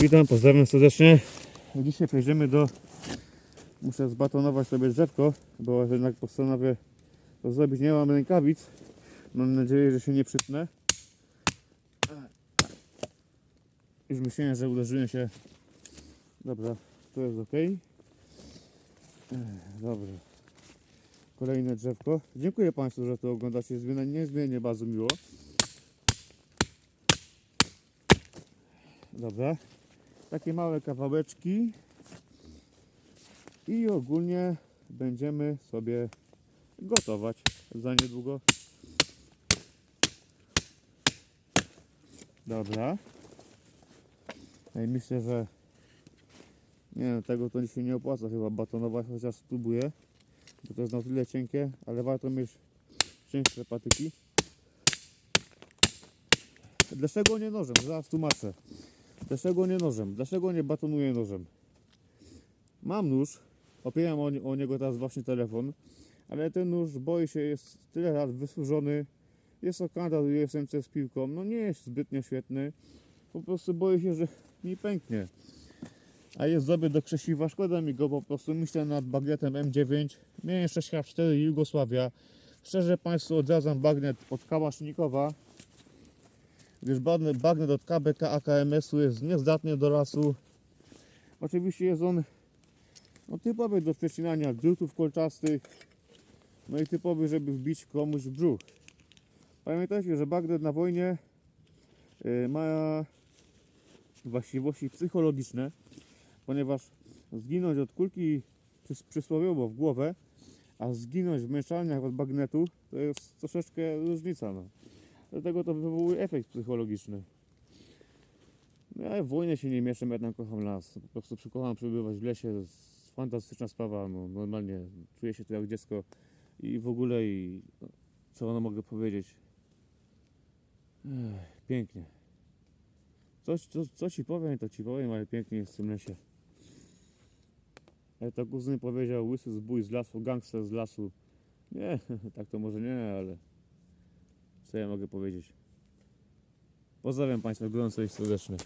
Witam, pozdrawiam serdecznie. Dzisiaj przejdziemy do... Muszę zbatonować sobie drzewko, bo jednak postanowię to zrobić. Nie mam rękawic. Mam nadzieję, że się nie przytnę. Już myślałem, że uderzyłem się. Dobra, to jest ok. Dobrze. Kolejne drzewko. Dziękuję Państwu, że to oglądacie. Jest mi niezmiernie bardzo miło. Dobra. Takie małe kawałeczki. I ogólnie będziemy sobie gotować za niedługo. Dobra. No i myślę, że nie no, tego to się nie opłaca chyba batonować, chociaż spróbuję. Bo to jest na tyle cienkie, ale warto mieć cięższe patyki. Dlaczego nie nożem? Zaraz tłumaczę. Dlaczego nie nożem? Dlaczego nie batonuję nożem? Mam nóż, opieram o, o niego teraz właśnie telefon, ale ten nóż boję się, jest tyle lat wysłużony. Jest to kanał USMC z piłką, no nie jest zbytnio świetny. Po prostu boję się, że mi pęknie. A jest dobry do krzesiwa, szkoda mi go po prostu. Myślę nad bagnetem M9. Miałem 6H4 Jugosławia. Szczerze Państwu odradzam bagnet od Kałasznikowa gdyż bagnet, od KBK AKMS-u jest niezdatny do lasu. Oczywiście jest on no, typowy do przecinania drutów kolczastych, no i typowy, żeby wbić komuś w brzuch. Pamiętajcie, że bagnet na wojnie y, ma właściwości psychologiczne, ponieważ zginąć od kulki przys- przysłowiowo w głowę, a zginąć w męczarniach od bagnetu to jest troszeczkę różnica. No. Dlatego to wywołuje efekt psychologiczny. No, Ja w wojnę się nie mieszam, jednak kocham las. Po prostu przykocham przebywać w lesie. Fantastyczna sprawa. No, normalnie czuję się tu jak dziecko i w ogóle i no, co ono mogę powiedzieć. Ech, pięknie. Coś, co, co ci powiem, to ci powiem, ale pięknie jest w tym lesie. Jak to kuzyn powiedział, łysy zbój z lasu, gangster z lasu. Nie, tak to może nie, ale co ja mogę powiedzieć? Pozdrawiam Państwa gorąco i serdecznie.